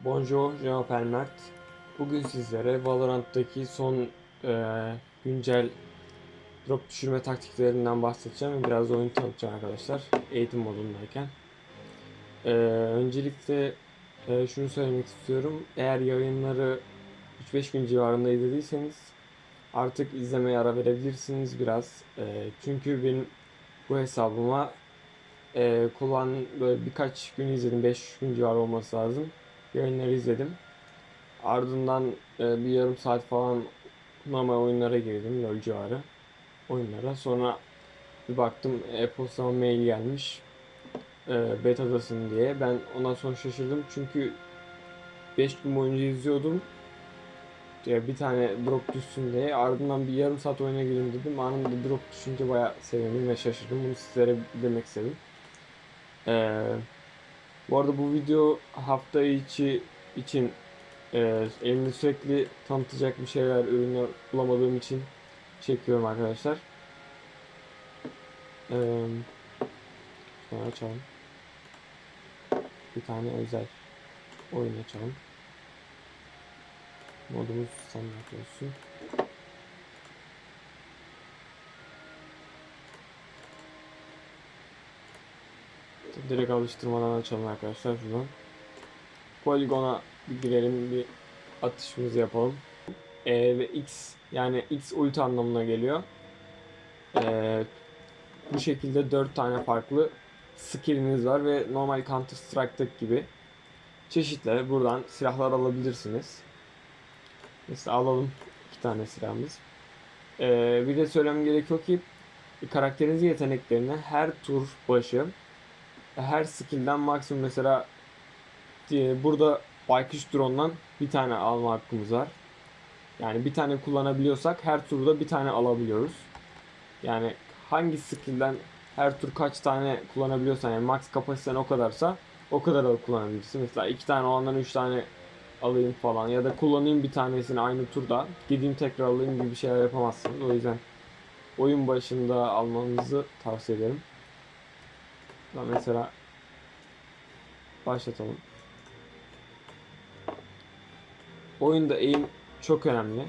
Bonjour, je m'appelle Mert. Bugün sizlere Valorant'taki son eee, güncel drop düşürme taktiklerinden bahsedeceğim ve biraz da oyunu tanıtacağım arkadaşlar eğitim modundayken. Eee, öncelikle eee, şunu söylemek istiyorum. Eğer yayınları 3-5 gün civarında izlediyseniz artık izlemeye ara verebilirsiniz biraz. Eee, çünkü benim bu hesabıma eee kullan böyle birkaç gün izledim. 5 gün civarı olması lazım yayınları izledim. Ardından e, bir yarım saat falan normal oyunlara girdim. LoL civarı oyunlara. Sonra bir baktım e-postama mail gelmiş. E, betadasın diye. Ben ondan sonra şaşırdım. Çünkü 5 gün boyunca izliyordum. Ya bir tane drop düşsün diye. Ardından bir yarım saat oyuna gireyim dedim. Anında drop düşünce bayağı sevindim ve şaşırdım. Bunu sizlere demek istedim. Eee bu arada bu video hafta içi için e, elimde sürekli tanıtacak bir şeyler, ürünler bulamadığım için çekiyorum arkadaşlar. E, şunu açalım. Bir tane özel oyun açalım. Modumuz standart olsun. Direkt alıştırmadan açalım arkadaşlar şuradan. Poligona bir girelim bir atışımızı yapalım. E ve X yani X ulti anlamına geliyor. E, bu şekilde 4 tane farklı skilliniz var ve normal Counter Strike'daki gibi çeşitli buradan silahlar alabilirsiniz. Mesela alalım iki tane silahımız. E, bir de söylemem gerekiyor ki karakterinizin yeteneklerini her tur başı her skill'den maksimum mesela diye burada baykuş drone'dan bir tane alma hakkımız var. Yani bir tane kullanabiliyorsak her turda bir tane alabiliyoruz. Yani hangi skill'den her tur kaç tane kullanabiliyorsan yani max kapasiten o kadarsa o kadar alıp kullanabilirsin. Mesela iki tane olandan üç tane alayım falan ya da kullanayım bir tanesini aynı turda gideyim tekrar alayım gibi şeyler yapamazsınız. O yüzden oyun başında almanızı tavsiye ederim. Ben mesela başlatalım. Oyunda aim çok önemli.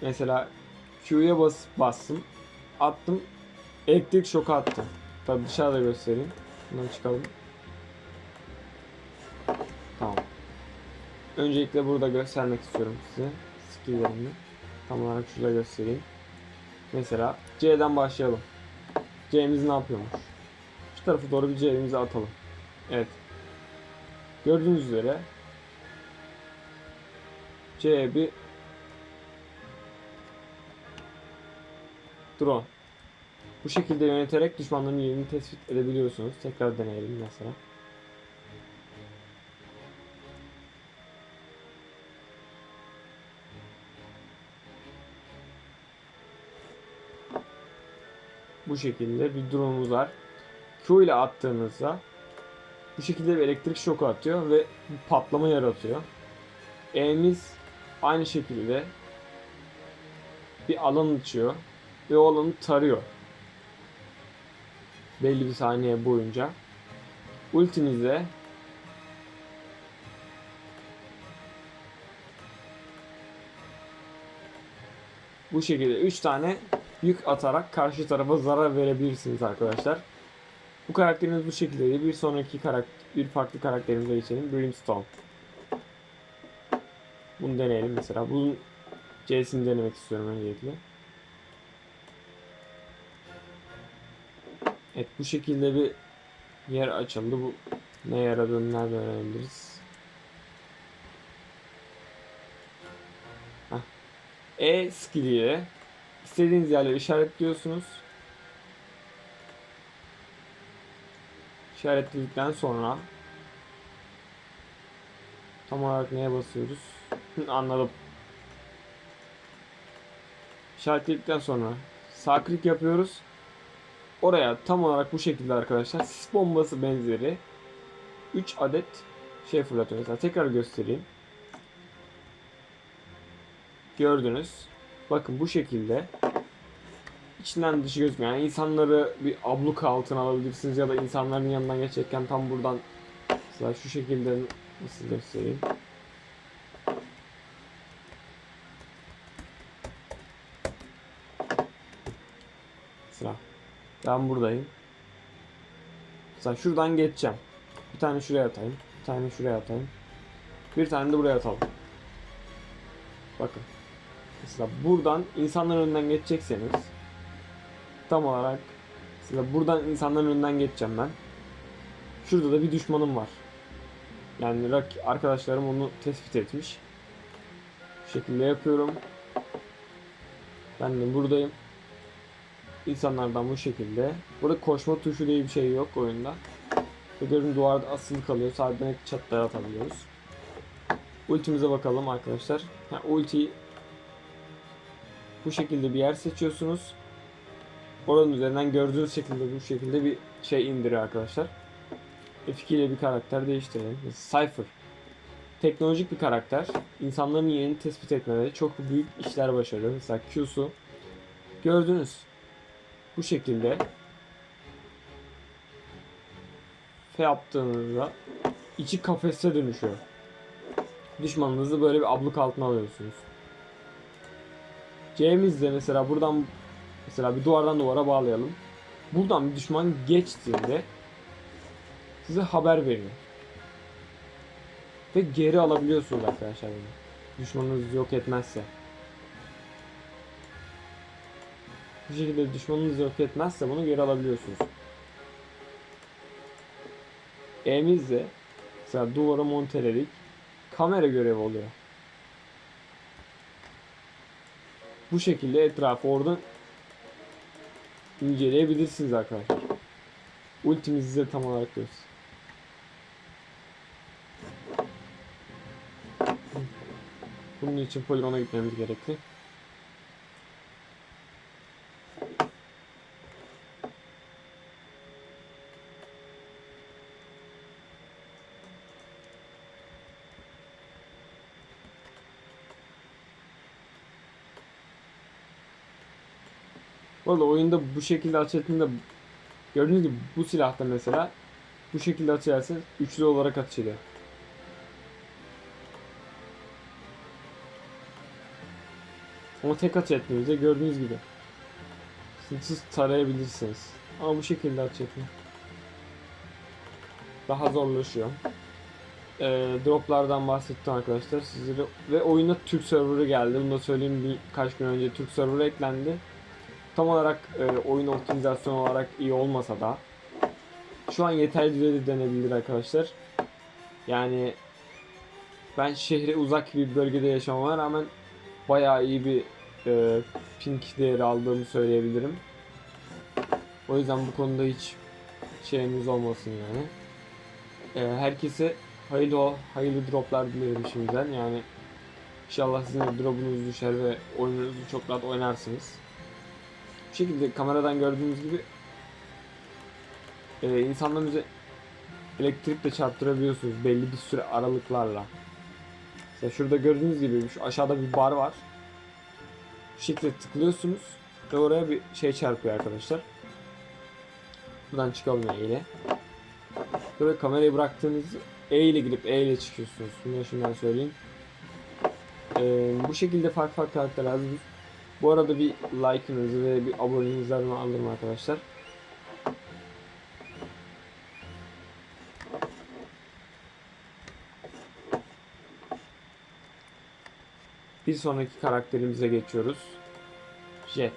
Mesela Q'ya bas bastım. Attım. Elektrik şoku attı. Tabi dışarıda göstereyim. Bundan çıkalım. Öncelikle burada göstermek istiyorum size skilllerimi. Tam olarak şurada göstereyim. Mesela C'den başlayalım. C'miz ne yapıyormuş? Şu tarafa doğru bir C'mizi atalım. Evet. Gördüğünüz üzere C bir drone. Bu şekilde yöneterek düşmanların yerini tespit edebiliyorsunuz. Tekrar deneyelim mesela. Bu şekilde bir drone'umuz var. Q ile attığınızda bu şekilde bir elektrik şoku atıyor ve patlama yaratıyor. E'miz aynı şekilde bir alan açıyor ve o alanı tarıyor. Belli bir saniye boyunca. Ultimizde bu şekilde 3 tane yük atarak karşı tarafa zarar verebilirsiniz arkadaşlar. Bu karakterimiz bu şekilde. Bir sonraki karakter, bir farklı karakterimize geçelim. Brimstone. Bunu deneyelim mesela. Bunun C'sini denemek istiyorum öncelikle. Evet bu şekilde bir yer açıldı. Bu ne yaradığını nerede öğrenebiliriz? Heh. E skilliyle istediğiniz yerleri işaretliyorsunuz. işaretledikten sonra tam olarak neye basıyoruz? Anladım. İşaretledikten sonra sağ klik yapıyoruz. Oraya tam olarak bu şekilde arkadaşlar sis bombası benzeri 3 adet şey fırlatıyor. Mesela tekrar göstereyim. Gördünüz. Bakın bu şekilde içinden dışı gözükmüyor. Yani insanları bir abluka altına alabilirsiniz ya da insanların yanından geçerken tam buradan mesela şu şekilde nasıl göstereyim. Sıra. Ben buradayım. Mesela şuradan geçeceğim. Bir tane şuraya atayım. Bir tane şuraya atayım. Bir tane de buraya atalım. Bakın. Mesela buradan insanların önünden geçecekseniz tam olarak mesela buradan insanların önünden geçeceğim ben. Şurada da bir düşmanım var. Yani arkadaşlarım onu tespit etmiş. Bu şekilde yapıyorum. Ben de buradayım. İnsanlardan bu şekilde. Burada koşma tuşu diye bir şey yok oyunda. Görün duvarda asılı kalıyor. Sadece çatlara atabiliyoruz. Ultimize bakalım arkadaşlar. Ha, ulti bu şekilde bir yer seçiyorsunuz. Oranın üzerinden gördüğünüz şekilde bu şekilde bir şey indiriyor arkadaşlar. F2 ile bir karakter değiştirelim. Cypher. Teknolojik bir karakter. İnsanların yerini tespit etmede çok büyük işler başarıyor. Mesela Q'su. Gördünüz. Bu şekilde F yaptığınızda içi kafese dönüşüyor. Düşmanınızı böyle bir abluk altına alıyorsunuz. C'mizde mesela buradan mesela bir duvardan duvara bağlayalım. Buradan bir düşman geçtiğinde size haber veriyor. Ve geri alabiliyorsunuz arkadaşlar bunu. Düşmanınız yok etmezse. Bu şekilde düşmanınız yok etmezse bunu geri alabiliyorsunuz. E'mizde mesela duvara monteledik. Kamera görevi oluyor. Bu şekilde etrafı oradan inceleyebilirsiniz arkadaşlar. Ultimizi size tam olarak göster. Bunun için poligona gitmemiz gerekli. Bu oyunda bu şekilde açıldığında gördüğünüz gibi bu silahta mesela bu şekilde açarsanız üçlü olarak açılıyor. Ama tek aç ettiğinizde gördüğünüz gibi sınırsız tarayabilirsiniz. Ama bu şekilde aç etme daha zorlaşıyor. Ee, droplardan bahsettim arkadaşlar sizlere ve oyuna Türk serverı geldi. Bunu da söyleyeyim birkaç gün önce Türk serverı eklendi tam olarak e, oyun optimizasyonu olarak iyi olmasa da şu an yeterli düzeyde denebilir arkadaşlar. Yani ben şehre uzak bir bölgede yaşamama rağmen bayağı iyi bir e, ping değeri aldığımı söyleyebilirim. O yüzden bu konuda hiç şeyimiz olmasın yani. E, herkese hayırlı hayırlı droplar dilerim şimdiden. Yani inşallah sizin drop'unuz düşer ve oyununuzu çok rahat oynarsınız. Bu şekilde kameradan gördüğünüz gibi e, insanların üzerine elektrikle çarptırabiliyorsunuz belli bir süre aralıklarla. Mesela şurada gördüğünüz gibi şu aşağıda bir bar var. Bu şekilde tıklıyorsunuz ve oraya bir şey çarpıyor arkadaşlar. Buradan çıkalım E ile. Böyle kamerayı bıraktığınız E ile girip E ile çıkıyorsunuz. Bunu şimdiden söyleyeyim. Ee, bu şekilde farklı farklı karakterler. Bu arada bir like'ınızı ve bir aboneliğinizden alırım arkadaşlar. Bir sonraki karakterimize geçiyoruz. Jet.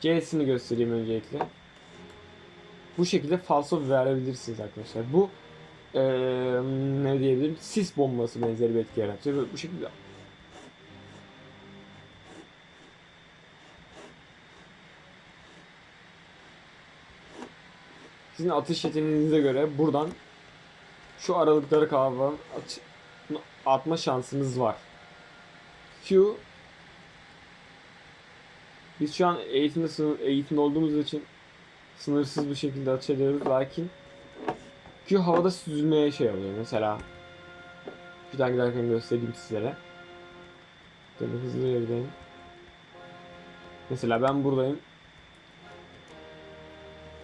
C'sini göstereyim öncelikle. Bu şekilde falso verebilirsiniz arkadaşlar. Bu ee, ne diyebilirim? Sis bombası benzeri bir etki yaratıyor. Bu şekilde Sizin atış yeteneğinize göre buradan şu aralıkları kavraman atma şansınız var. Q biz şu an eğitimde eğitimde olduğumuz için sınırsız bir şekilde açabiliyoruz lakin Q havada süzülmeye şey oluyor mesela şuradan giderken göstereyim sizlere. Tabii hızlı gidelim. Mesela ben buradayım.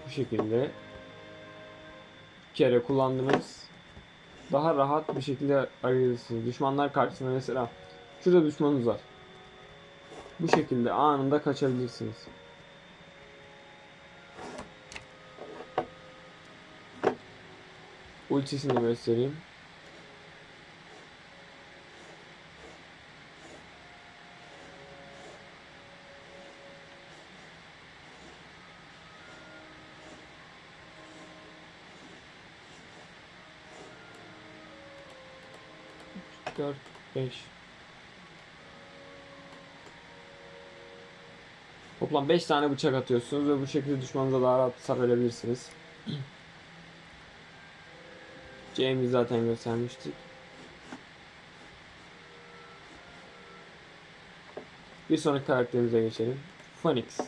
Bu şekilde kere kullandınız. Daha rahat bir şekilde ayırırsınız. Düşmanlar karşısında mesela şurada düşmanınız var. Bu şekilde anında kaçabilirsiniz. Ultisini göstereyim. Dört, beş. Toplam 5 tane bıçak atıyorsunuz ve bu şekilde düşmanınıza daha rahat hasar verebilirsiniz. Zaten göstermiştik. Bir sonraki karakterimize geçelim. Phoenix.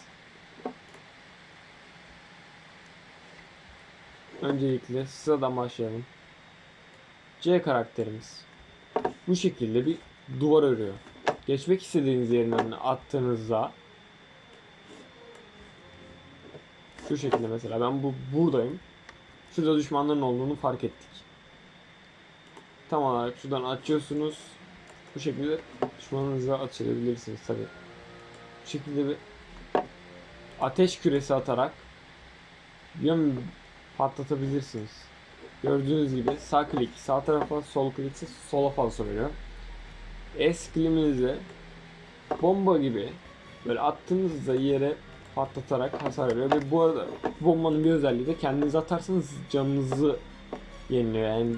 Öncelikle sıradan başlayalım. C karakterimiz. Bu şekilde bir duvar örüyor. Geçmek istediğiniz yerin önüne attığınızda şu şekilde mesela ben bu buradayım. Şurada düşmanların olduğunu fark ettik. Tam olarak şuradan açıyorsunuz. Bu şekilde düşmanınıza atış edebilirsiniz tabi. Bu şekilde bir ateş küresi atarak yön patlatabilirsiniz. Gördüğünüz gibi sağ klik sağ tarafa, sol klik ise sola falso veriyor. S kliminizi bomba gibi böyle attığınızda yere patlatarak hasar veriyor ve bu arada bombanın bir özelliği de kendiniz atarsanız canınızı yeniliyor. Yani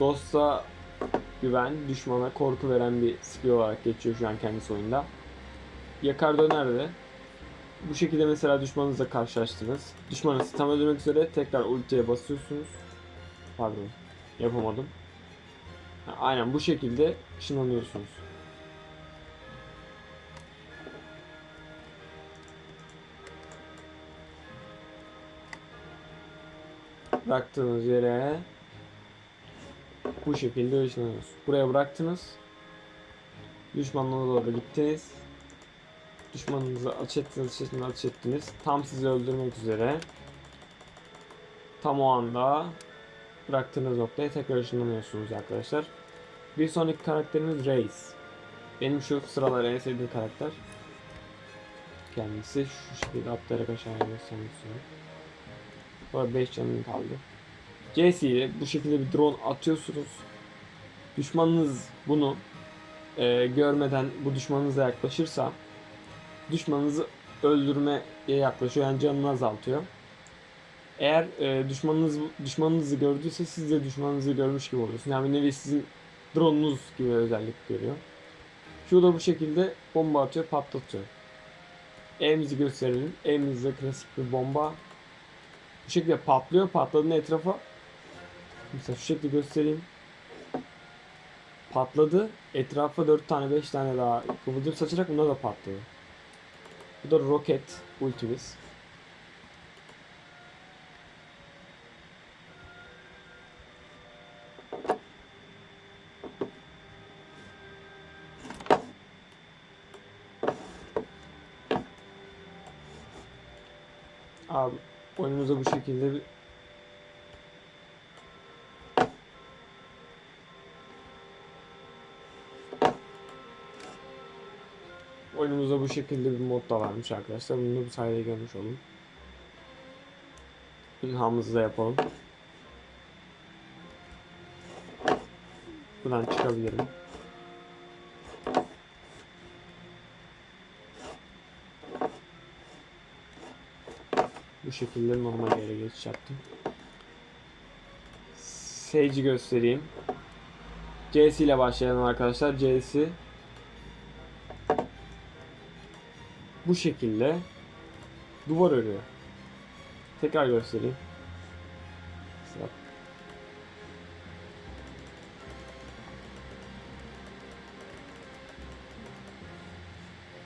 dosta güven, düşmana korku veren bir skill olarak geçiyor şu an kendisi oyunda. Yakar döner de bu şekilde mesela düşmanınızla karşılaştınız. Düşmanı sizi tam öldürmek üzere tekrar ultiye basıyorsunuz. Pardon yapamadım. Aynen bu şekilde ışınlanıyorsunuz. Bıraktığınız yere bu şekilde ışınlanıyorsunuz. Buraya bıraktınız. Düşmanlara doğru gittiniz. Düşmanınızı ateş ettiniz, ateş ettiniz, ateş ettiniz. Tam sizi öldürmek üzere. Tam o anda bıraktığınız noktaya tekrar ışınlanıyorsunuz arkadaşlar. Bir sonraki karakterimiz Reis. Benim şu sıralar en sevdiğim karakter. Kendisi şu şekilde atlayarak aşağıya göstermek istiyorum. Bu arada 5 canım kaldı. CS ile bu şekilde bir drone atıyorsunuz. Düşmanınız bunu e, görmeden bu düşmanınıza yaklaşırsa düşmanınızı öldürmeye yaklaşıyor yani canını azaltıyor. Eğer e, düşmanınız düşmanınızı gördüyse siz de düşmanınızı görmüş gibi oluyorsunuz. Yani nevi sizin drone'unuz gibi özellik görüyor. Şu da bu şekilde bomba atıyor, patlatıyor. E'mizi gösterelim. E'mizde klasik bir bomba. Bu şekilde patlıyor. Patladığında etrafa mesela şu şekilde göstereyim. Patladı. Etrafa 4 tane 5 tane daha kıvılcım saçarak buna da patladı. Bu da roket ultimiz. Abi oyunumuza bu şekilde bir Oyunumuzda bu şekilde bir mod da varmış arkadaşlar. Bunu da bu sayede görmüş olun. İlhamımızı da yapalım. Buradan çıkabilirim. Bu şekilde normal yere geçiş yaptım. Sage'i göstereyim. CS ile başlayalım arkadaşlar. C'si bu şekilde duvar örüyor. Tekrar göstereyim.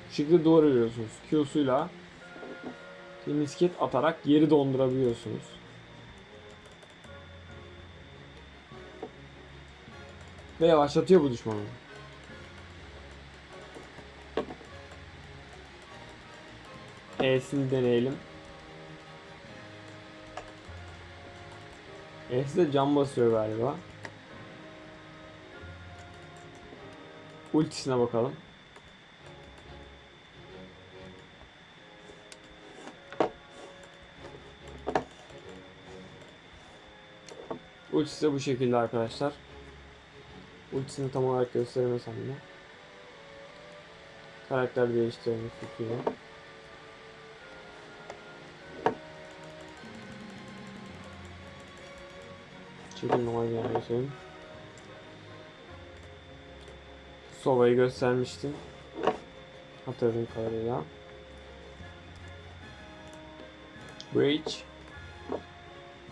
Bu şekilde duvar örüyorsunuz. Q'suyla bir misket atarak yeri dondurabiliyorsunuz. Ve yavaşlatıyor bu düşmanı. E'sini deneyelim. E'si de cam basıyor galiba. Ultisine bakalım. Ultisi de bu şekilde arkadaşlar. Ultisini tam olarak gösteremesem de. Karakter değiştirme fikriyle. Çekim numarayı söyleyeyim. Sova'yı göstermiştim. Hatırladığım kadarıyla. Breach.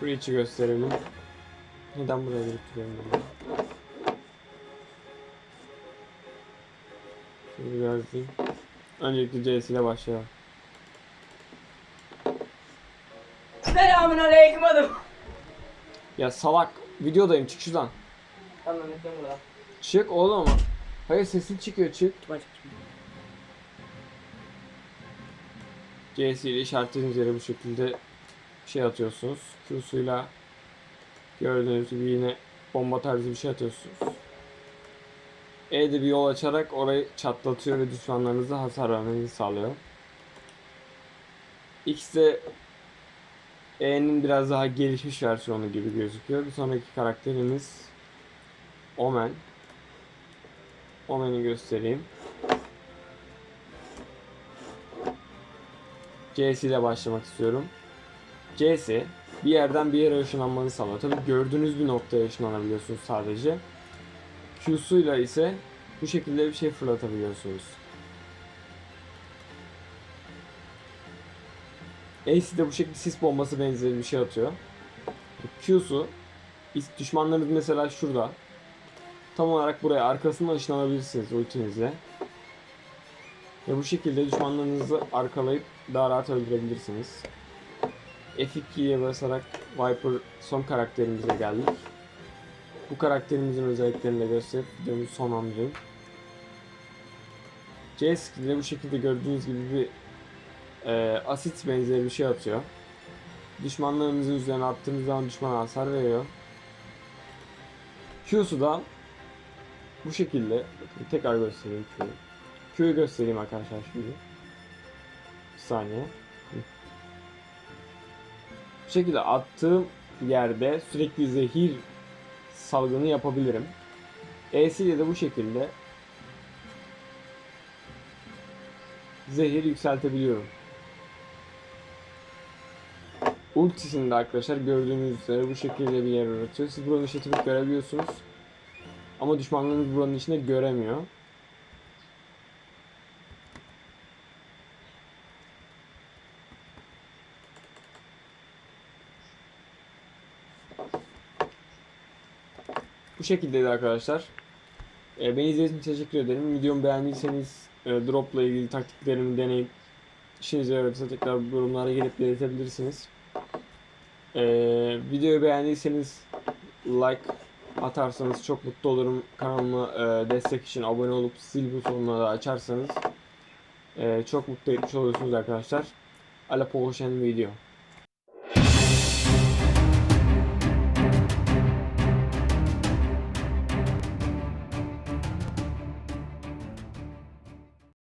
Breach'i gösterelim. Neden buraya getiriyorum bunu? Şöyle biraz diyeyim. Öncelikle CS ile başlayalım. Selamun aleyküm adım. Ya salak videodayım çık şuradan. Tamam bekliyorum burada. Çık oğlum ama. Hayır sesin çıkıyor çık. Baş CS ile işaretlediğiniz yere bu şekilde şey atıyorsunuz. Q'suyla gördüğünüz gibi yine bomba tarzı bir şey atıyorsunuz. E'de bir yol açarak orayı çatlatıyor ve düşmanlarınıza hasar vermenizi sağlıyor. X de E'nin biraz daha gelişmiş versiyonu gibi gözüküyor. Bir sonraki karakterimiz Omen. Omen'i göstereyim. CS ile başlamak istiyorum. CS bir yerden bir yere ışınlanmanı sağlıyor. Tabi gördüğünüz bir noktaya ışınlanabiliyorsunuz sadece. Q'suyla ise bu şekilde bir şey fırlatabiliyorsunuz. Ace de bu şekilde sis bombası benzeri bir şey atıyor. Q'su düşmanlarınız mesela şurada. Tam olarak buraya arkasından ışınlanabilirsiniz ultinizle. Ve bu şekilde düşmanlarınızı arkalayıp daha rahat öldürebilirsiniz. F2'ye basarak Viper son karakterimize geldik. Bu karakterimizin özelliklerini de gösterip videomu sonlandırayım. C skill'de bu şekilde gördüğünüz gibi bir e, asit benzeri bir şey atıyor. Düşmanlarımızın üzerine attığımız zaman düşmana hasar veriyor. Q'su da bu şekilde bakın tekrar göstereyim Q'yu. Q'yu göstereyim arkadaşlar şimdi. Bir saniye. Bu şekilde attığım yerde sürekli zehir salgını yapabilirim. E'si ile de bu şekilde zehir yükseltebiliyorum. Ultisini de arkadaşlar gördüğünüz üzere bu şekilde bir yer yaratıyor. Siz buranın işaretini görebiliyorsunuz. Ama düşmanlarınız buranın içinde göremiyor. Bu şekildeydi arkadaşlar. Ee, beni izlediğiniz için teşekkür ederim. Videomu beğendiyseniz e, dropla ilgili taktiklerimi deneyip işinize yaradıysa tekrar yorumlara gelip belirtebilirsiniz. Ee, videoyu beğendiyseniz like atarsanız çok mutlu olurum. Kanalıma e, destek için abone olup zil butonunu da açarsanız e, çok mutlu etmiş olursunuz arkadaşlar. Prochaine video.